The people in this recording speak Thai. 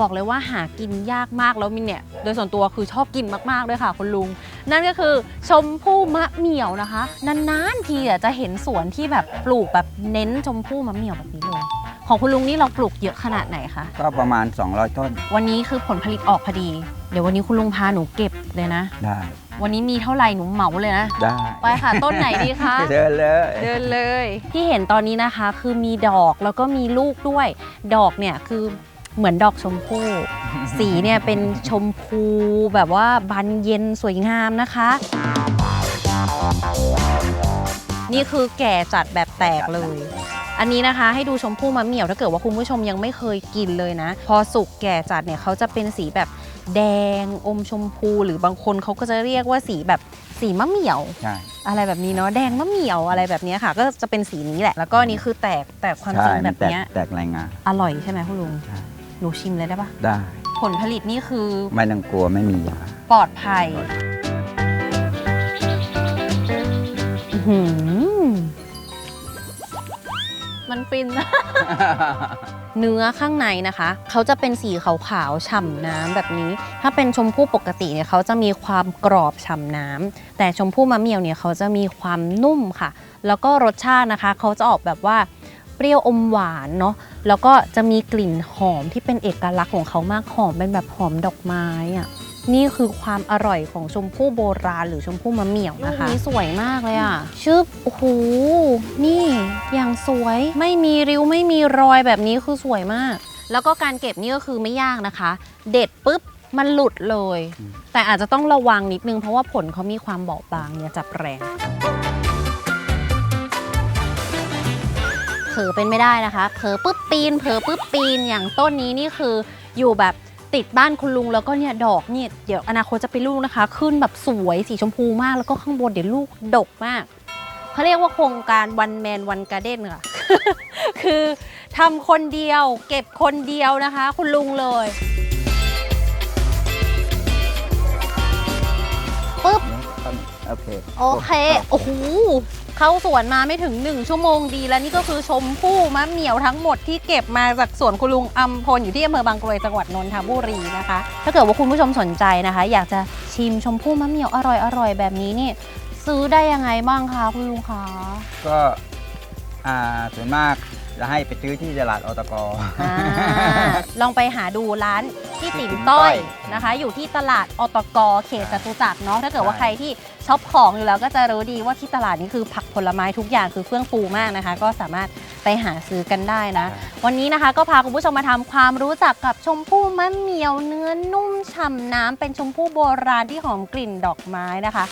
บอกเลยว่าหากินยากมากแล้วมินเนี่ยโดยส่วนตัวคือชอบกินมากๆด้วยค่ะคุณลุง นั่นก็คือชมพู่มะเหมี่ยวนะคะ นานๆทีอะจะเห็นสวนที่แบบปลูกแบบเน้นชมพู่มะเหมี่ยวแบบนี้เลยของคุณลุงนี่เราปลูกเยอะขนาดไหนคะ ก็ประมาณ 200 ต้น วันนี้คือผลผลิตออกพอดี เดี๋ยววันนี้คุณลุงพาหนูเก็บเลยนะ ได้ วันนี้มีเท่าไหร่หนูเหมาเลยนะ ได้ ไปค่ะ ต้นไหนดีคะ เดินเลย เดินเลย ที่เห็นตอนนี้นะคะ คือมีดอกแล้วก็มีลูกด้วย ดอกเนี่ยคือ เหมือนดอกชมพู่ สีเนี่ยเป็นชมพูแบบว่าบานเย็นสวยงามนะคะ นี่คือแก่จัดแบบแตกเลย อันนี้นะคะให้ดูชมพู่มะเหมี่ยวถ้าเกิดว่าคุณผู้ชมยังไม่เคยกินเลยนะ พอสุกแก่จัดเนี่ยเขาจะเป็นสีแบบแดงอมชมพูหรือบางคนเขาก็จะเรียกว่าสีแบบสีมะเหมี่ยว ใช่ อะไรแบบนี้เนาะแดงมะเหมี่ยวอะไรแบบเนี้ยค่ะ ก็จะเป็นสีนี้แหละ แล้วก็อันนี้คือแตกแต่ความจริงใช่แบมันบแตกเนี้ยแตกรายงานอร่อยใช่ไหมคุณลุง ใช่ หนูชิมเลยได้ปะได้ ผลผลิตนี่คือไม่ต้องกลัวไม่มียาปลอดภัยอื้อหือมันฟิน เนื้อข้างในนะคะ เขาจะเป็นสีขาวๆฉ่ำน้ำแบบนี้ ถ้าเป็นชมพู่ปกติเนี่ยเขาจะมีความกรอบฉ่ำน้ำแต่ชมพู่มะเหมี่ยวเนี่ยเขาจะมีความนุ่มค่ะ แล้วก็รสชาตินะคะ เขาจะออกแบบว่า เปรี้ยวอมหวานเนาะแล้วก็จะมีกลิ่นหอมที่เป็นเอกลักษณ์ของเขามากหอมเป็นแบบหอมดอกไม้อะนี่คือความอร่อยของชมพู่โบราณ หรือชมพู่มะเหมี่ยวนะคะนี่สวยมากเลยอะ ชึบโอ้โหนี่อย่างสวยไม่มีริ้วไม่มีรอยแบบนี้คือสวยมาก แล้วก็การเก็บนี่ก็คือไม่ยากนะคะ เด็ดปุ๊บมันหลุดเลย แต่อาจจะต้องระวังนิดนึงเพราะว่าผลเขามีความบอบบางเนี่ยจับแรง อเป็นไม่ได้นะคะ เผลอปุ๊บปีน เผลอปุ๊บปีน อย่างต้นนี้นี่คืออยู่แบบติดบ้านคุณลุงแล้วก็เนี่ยดอกเนี่ยเดี๋ยวอนาคตจะเป็นลูกนะคะ ขึ้นแบบสวยสีชมพูมาก แล้วก็ข้างบนเดี๋ยวลูกดกมากเขาเรียกว่าโครงการวันแมนวันการ์เด้นค่ะ คือทำคนเดียว เก็บคนเดียวนะคะ คุณลุงเลยปุ๊บโอเค โอเค โอ้โห เข้าสวนมาไม่ถึง 1 ชั่วโมงดี แล้วนี่ก็คือชมพู่มะเหมี่ยวทั้งหมดที่เก็บมาจากสวนคุณลุงอัมพลอยู่ที่อำเภอบางกรวยจังหวัดนนทบุรีนะคะ ถ้าเกิดว่าคุณผู้ชมสนใจนะคะ อยากจะชิมชมพู่มะเหมี่ยวอร่อยๆแบบนี้นี่ซื้อได้ยังไงบ้างคะคุณลุงคะก็อ่าส่วนมากจะให้ไปซื้อที่ตลาดอตก อ่าลองไปหาดูร้าน ที่ติ๋มต้อยนะคะ อยู่ที่ตลาดอตกเขตจตุจักรเนาะถ้าเกิดว่าใครที่ช็อปของอยู่แล้วก็จะรู้ดีว่าที่ตลาดนี้คือผักผลไม้ทุกอย่างคือเฟื่องฟูมากนะคะ ก็สามารถไปหาซื้อกันได้นะ วันนี้นะคะก็พาคุณผู้ชมมาทำความรู้จักกับชมพู่มะเหมี่ยวเนื้อนุ่มฉ่ำน้ำเป็นชมพู่โบราณที่หอมกลิ่นดอกไม้นะคะ